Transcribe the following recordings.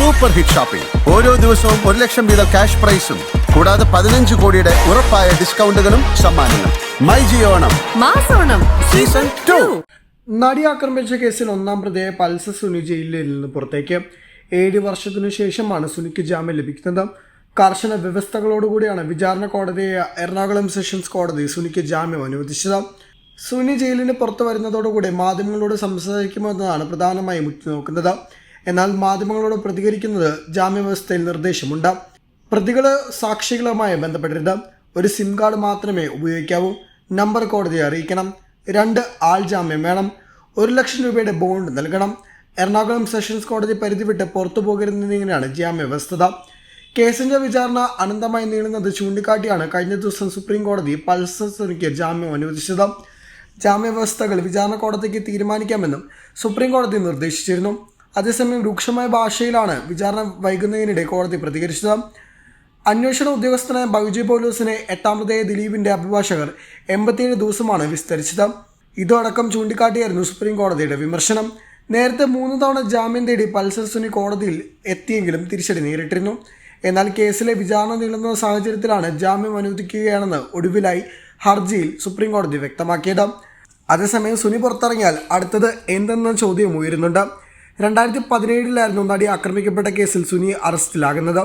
Super hit shopping ഓരോ ദിവസവും ഒരു ലക്ഷം വീതം ക്യാഷ് പ്രൈസും കൂടാതെ പതിനഞ്ച് കോടിയുടെ ഉറപ്പായ ഡിസ്കൗണ്ടുകളും സമ്മാനങ്ങളും. മൈ ജിയോണം മാസോണം. Season two. നടി ആക്രമിച്ച കേസിൽ ഒന്നാം പ്രതിയെ പൽസ സുനി ജയിലിൽ നിന്ന് പുറത്തേക്ക്. ഏഴ് വർഷത്തിനു ശേഷമാണ് സുനിക്ക് ജാമ്യം ലഭിക്കുന്നത്. കർശന വ്യവസ്ഥകളോടുകൂടിയാണ് വിചാരണ കോടതിയെ എറണാകുളം സെഷൻസ് കോടതി സുനിക്ക് ജാമ്യം അനുവദിച്ചത്. സുനി ജയിലിന് പുറത്തു വരുന്നതോടുകൂടി മാധ്യമങ്ങളോട് സംസാരിക്കുമെന്നതാണ് പ്രധാനമായും ഉറ്റുനോക്കുന്നത്. എന്നാൽ മാധ്യമങ്ങളോട് പ്രതികരിക്കുന്നത് ജാമ്യവ്യവസ്ഥയിൽ നിർദ്ദേശമുണ്ട്. പ്രതികൾ സാക്ഷികളുമായി ബന്ധപ്പെട്ടിട്ടുണ്ട്. ഒരു സിം കാർഡ് മാത്രമേ ഉപയോഗിക്കാവൂ. നമ്പർ കോടതിയെ അറിയിക്കണം. രണ്ട് ആൾ ജാമ്യം വേണം. ഒരു ലക്ഷം രൂപയുടെ ബോണ്ട് നൽകണം. എറണാകുളം സെഷൻസ് കോടതി പരിധി വിട്ട് പുറത്തു പോകരുതെന്നിങ്ങനെയാണ് ജാമ്യവ്യവസ്ഥത കേസിന്റെ വിചാരണ അനന്തമായി നീളുന്നത് ചൂണ്ടിക്കാട്ടിയാണ് കഴിഞ്ഞ ദിവസം സുപ്രീം കോടതി പൾസറിക്ക് ജാമ്യം അനുവദിച്ചത്. ജാമ്യവ്യവസ്ഥകൾ വിചാരണ കോടതിക്ക് തീരുമാനിക്കാമെന്നും സുപ്രീം കോടതി നിർദ്ദേശിച്ചിരുന്നു. അതേസമയം രൂക്ഷമായ ഭാഷയിലാണ് വിചാരണ വൈകുന്നതിനിടെ കോടതി പ്രതികരിച്ചത്. അന്വേഷണ ഉദ്യോഗസ്ഥനായ ബൈജു പോലീസിനെ എട്ടാമതായ ദിലീപിന്റെ അഭിഭാഷകർ എൺപത്തിയേഴ് ദിവസമാണ് വിസ്തരിച്ചത്. ഇതോടക്കം ചൂണ്ടിക്കാട്ടിയായിരുന്നു സുപ്രീം കോടതിയുടെ വിമർശനം. നേരത്തെ മൂന്ന് തവണ ജാമ്യം തേടി പൾസർ സുനി കോടതിയിൽ എത്തിയെങ്കിലും തിരിച്ചടി നേരിട്ടിരുന്നു. എന്നാൽ കേസിലെ വിചാരണ നീളുന്ന സാഹചര്യത്തിലാണ് ജാമ്യം അനുവദിക്കുകയാണെന്ന് ഒടുവിലായി ഹർജിയിൽ സുപ്രീം കോടതി വ്യക്തമാക്കിയത്. അതേസമയം സുനി പുറത്തിറങ്ങിയാൽ അടുത്തത് എന്തെന്ന ചോദ്യം ഉയരുന്നുണ്ട്. രണ്ടായിരത്തി പതിനേഴിലായിരുന്നു നടി ആക്രമിക്കപ്പെട്ട കേസിൽ സുനി അറസ്റ്റിലാകുന്നത്.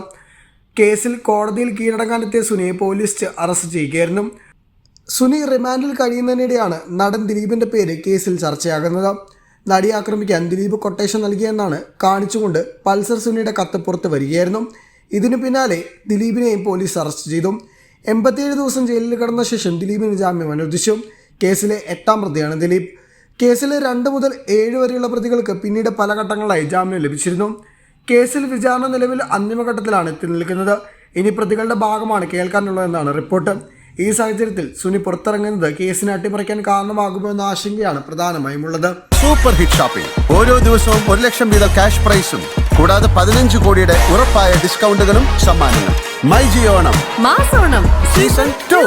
കേസിൽ കോടതിയിൽ കീഴടങ്ങാനെത്തിയ സുനിയെ പോലീസ് അറസ്റ്റ് ചെയ്യുകയായിരുന്നു. സുനി റിമാൻഡിൽ കഴിയുന്നതിനിടെയാണ് നടൻ ദിലീപിന്റെ പേര് കേസിൽ ചർച്ചയാകുന്നത്. നടി ആക്രമിക്കാൻ ദിലീപ് കൊട്ടേഷൻ നൽകിയെന്നാണ് കാണിച്ചുകൊണ്ട് പൾസർ സുനിയുടെ കത്ത് പുറത്ത് വരികയായിരുന്നു. ഇതിനു പിന്നാലെ ദിലീപിനെയും പോലീസ് അറസ്റ്റ് ചെയ്തു. എൺപത്തിയേഴ് ദിവസം ജയിലിൽ കടന്ന ശേഷം ദിലീപിന് ജാമ്യം അനുവദിച്ചു. കേസിലെ എട്ടാം പ്രതിയാണ് ദിലീപ്. കേസിലെ രണ്ട് മുതൽ ഏഴ് വരെയുള്ള പ്രതികൾക്ക് പിന്നീട് പല ഘട്ടങ്ങളായി ജാമ്യം ലഭിച്ചിരുന്നു. കേസിൽ വിചാരണ നിലവിൽ അന്തിമഘട്ടത്തിലാണ് എത്തി നിൽക്കുന്നത്. ഇനി പ്രതികളുടെ ഭാഗമാണ് കേൾക്കാനുള്ളതെന്നാണ് റിപ്പോർട്ട്. ഈ സാഹചര്യത്തിൽ സുനി പുറത്തിറങ്ങുന്നത് കേസിനെ അട്ടിമറിക്കാൻ കാരണമാകുമോ എന്ന ആശങ്കയാണ് പ്രധാനമായും ഉള്ളത് സൂപ്പർ ഹിറ്റ് ഷോപ്പിംഗ് ഓരോ ദിവസവും ഒരു ലക്ഷം വീതം ക്യാഷ് പ്രൈസും കൂടാതെ പതിനഞ്ച് കോടിയുടെ ഉറപ്പായ ഡിസ്കൗണ്ടുകളും സമ്മാനങ്ങളും. മൈ ജിയോണം മാസോണം. Season two.